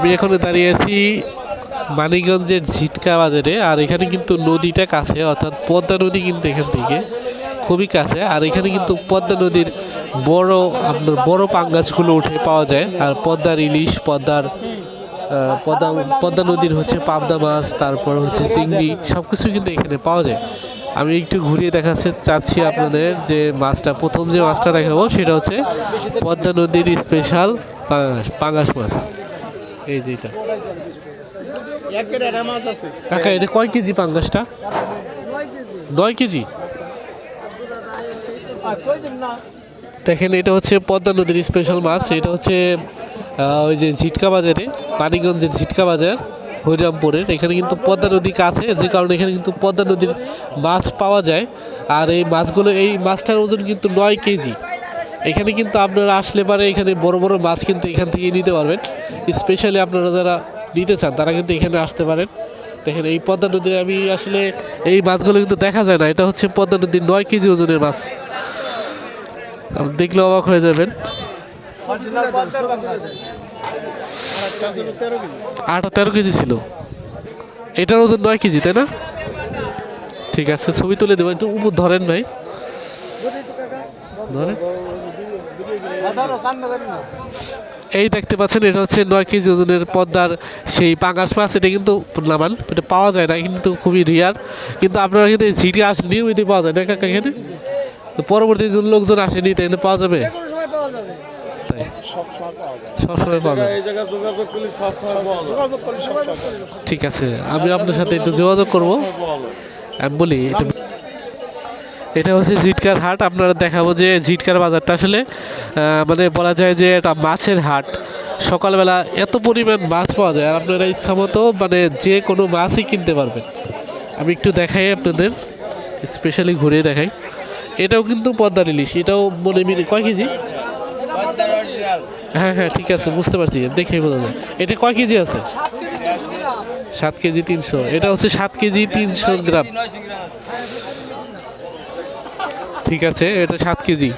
আমি এখন দাঁড়িয়ে আছি মানিকগঞ্জের ঝিটকা বাজারে, আর এখানে কিন্তু নদীটা কাছে, অর্থাৎ পদ্মা নদী কিন্তু এখান থেকে খুবই কাছে। আর এখানে কিন্তু পদ্মা নদীর বড়, আপনার বড় পাঙ্গাসগুলো উঠে পাওয়া যায়। আর পদ্মার ইলিশ, পদ্মার পদ্মা পদ্মা নদীর হচ্ছে পাবদা মাছ, তারপর হচ্ছে চিংড়ি সব কিছু কিন্তু এখানে পাওয়া যায়। আমি একটু ঘুরিয়ে দেখাতে চাচ্ছি আপনাদের যে মাছটা, প্রথম যে মাছটা দেখাবো, সেটা হচ্ছে পদ্মা নদীর স্পেশাল পাঙ্গাস মাছ। এই যে এটা। কাকা এটা কয় কেজি পাঙ্গাসটা নয় কেজি? দেখেন এটা হচ্ছে পদ্মা নদীর স্পেশাল মাছ। এটা হচ্ছে ওই যে ঝিটকা বাজারে পানিগঞ্জের ঝিটকা বাজার হরিরামপুরের। এখানে কিন্তু পদ্মা নদী কাছে যে কারণে এখানে কিন্তু পদ্মা নদীর মাছ পাওয়া যায়। আর এই মাছগুলো এই মাছটার ওজন কিন্তু নয় কেজি। এখানে কিন্তু আপনারা আসলে পারে এখানে বড় বড় মাছ কিন্তু এখান থেকে নিতে পারবেন। স্পেশালি আপনারা যারা নিতে চান, তারা কিন্তু এখানে আসতে পারেন। দেখেন এই পদ্মা নদীর, আমি আসলে এই মাছগুলো কিন্তু দেখা যায় না। এটা হচ্ছে পদ্মা নদীর নয় কেজি ওজনের মাছ। দেখলে অবাক হয়ে যাবেন। আটা তেরো কেজি ছিল। এটার ওজন নয় কেজি, তাই না? ঠিক আছে, ছবি তুলে দেবো। একটু উপর ধরেন ভাই। ধরেন। এই দেখতে পাচ্ছেন, এটা হচ্ছে নয় কেজি ওজনের পদ্মার সেই পাঙ্গাস মাছ। এটা কিন্তু নামান এটা পাওয়া যায় না কিন্তু খুবই রিয়ার কিন্তু আপনারা কিন্তু ঝিটি আস নিয়মিত পাওয়া যায় না এখানে। পরবর্তী যে লোকজন আসেনি তাই পাওয়া যাবে? তাই। পাওয়া যাবে। ঠিক আছে, আমি আপনার সাথে একটু যোগাযোগ করব। আমি বলি, এটা এটা হচ্ছে জিটকার হাট। আপনারা দেখাবো যে জিটকার বাজারটা আসলে মানে বলা যায় যে এটা মাছের হাট। সকালবেলা এত পরিমাণ মাছ পাওয়া যায়, আর আপনারা ইচ্ছা মতো মানে যে কোনো মাছই কিনতে পারবেন। আমি একটু দেখাই আপনাদের স্পেশালি ঘুরে দেখাই। এটাও কিন্তু পদ্মার ইলিশ, এটাও মনে মিলে কয় কেজি? হ্যাঁ হ্যাঁ ঠিক আছে, বুঝতে পারছি, দেখেই বোঝা যায়। এটা কয় কেজি আছে? সাত কেজি তিনশো। এটা হচ্ছে সাত কেজি তিনশো গ্রাম। ঠিক আছে, এটা সাত কেজি।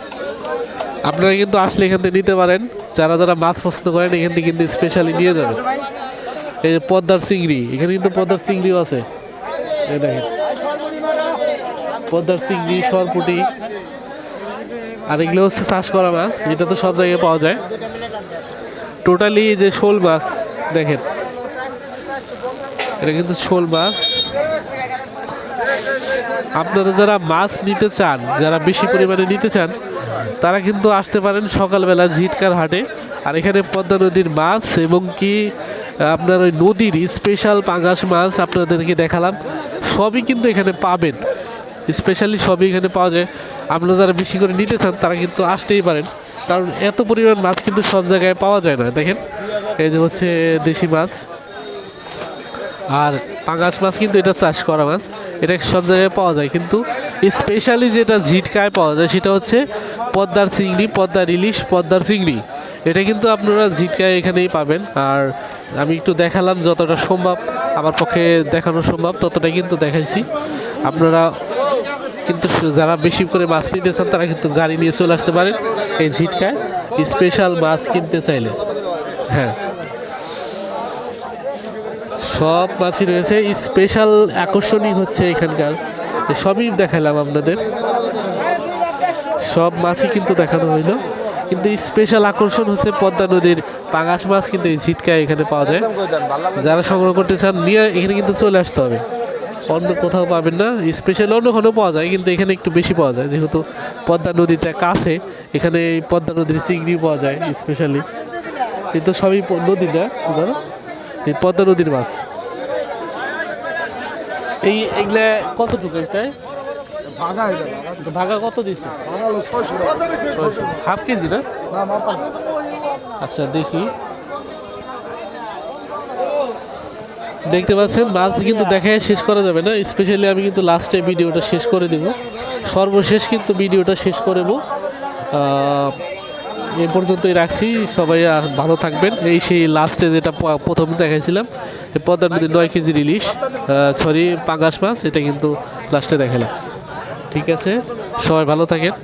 আপনারা কিন্তু আসলে এখান থেকে নিতে পারেন। যারা যারা মাছ পছন্দ করেন, এখান থেকে কিন্তু স্পেশালি নিয়ে যাবেন। এই যে পদ্মার চিংড়ি, এখানে কিন্তু পদ্মার চিংড়িও আছে। দেখেন, পদ্মার চিংড়ি সরপুটি আর এগুলো হচ্ছে চাষ করা মাছ এটা তো সব জায়গায় পাওয়া যায়। টোটালি যে শোল মাছ, দেখেন। এটা কিন্তু শোল মাছ। আপনারা যারা মাছ নিতে চান, যারা বেশি পরিমাণে নিতে চান, তারা কিন্তু আসতে পারেন সকালবেলা ঝিটকার হাটে। আর এখানে পদ্মা নদীর মাছ এবং কি, আপনার ওই নদীর স্পেশাল পাঙ্গাস মাছ আপনাদেরকে দেখালাম, সবই কিন্তু এখানে পাবেন। স্পেশালি সবই এখানে পাওয়া যায়। আপনারা যারা বেশি করে নিতে চান, তারা কিন্তু আসতেই পারেন। কারণ এত পরিমাণ মাছ কিন্তু সব জায়গায় পাওয়া যায় না, দেখেন। এই যে হচ্ছে দেশি মাছ। আর পাঙ্গাস মাছ কিন্তু এটা চাষ করা মাছ। এটা সব জায়গায় পাওয়া যায়, কিন্তু স্পেশালি যেটা ঝিটকায় পাওয়া যায় সেটা হচ্ছে পদ্মার চিংড়ি, পদ্মার ইলিশ, পদ্মার চিংড়ি। এটা কিন্তু আপনারা ঝিটকায় এখানেই পাবেন। আর আমি একটু দেখালাম যতটা সম্ভব, আমার পক্ষে দেখানো সম্ভব, ততটাই কিন্তু দেখাইছি। আপনারা কিন্তু যারা বেশি করে মাছ নিতে চান, তারা কিন্তু গাড়ি নিয়ে চলে আসতে পারেন এই ঝিটকায়। স্পেশাল মাছ কিনতে চাইলে। হ্যাঁ। সব মাছই রয়েছে। স্পেশাল আকর্ষণই হচ্ছে এখানকার। সবই দেখালাম আপনাদের। সব মাছই কিন্তু দেখানো হইল। কিন্তু স্পেশাল আকর্ষণ হচ্ছে পদ্মা নদীর পাঙাশ মাছ কিন্তু এই ঝিটকায় এখানে পাওয়া যায়। যারা সংগ্রহ করতে চান, নিয়ে এখানে কিন্তু চলে আসতে হবে। অন্য কোথাও পাবেন না। স্পেশাল অন্য কোথাও পাওয়া যায়, কিন্তু এখানে একটু বেশি পাওয়া যায়। যেহেতু পদ্মা নদীটা কাছে, এখানে পদ্মা নদীর চিংড়ি পাওয়া যায়, স্পেশালি। কিন্তু সবই প- নদী না এই পদ্মা নদীর মাছ। এই এগুলা কতটুকু এটাই ভাগা কত দিচ্ছে হাফ কেজি না? না আচ্ছা দেখি। দেখতে পাচ্ছেন মাছ কিন্তু দেখায় শেষ করা যাবে না। স্পেশালি আমি কিন্তু লাস্টে ভিডিওটা শেষ করে দেব। সর্বশেষ কিন্তু ভিডিওটা শেষ করব এ পর্যন্তই রাখছি। সবাই ভালো থাকবেন। এই সেই লাস্টে যেটা প্রথম দেখাইছিলাম পদ্মার পদ্মা নদীর নয় কেজি রিলিশ সরি পাঙ্গাস মাছ, এটা কিন্তু লাস্টে দেখালাম ঠিক আছে? সবাই ভালো থাকেন।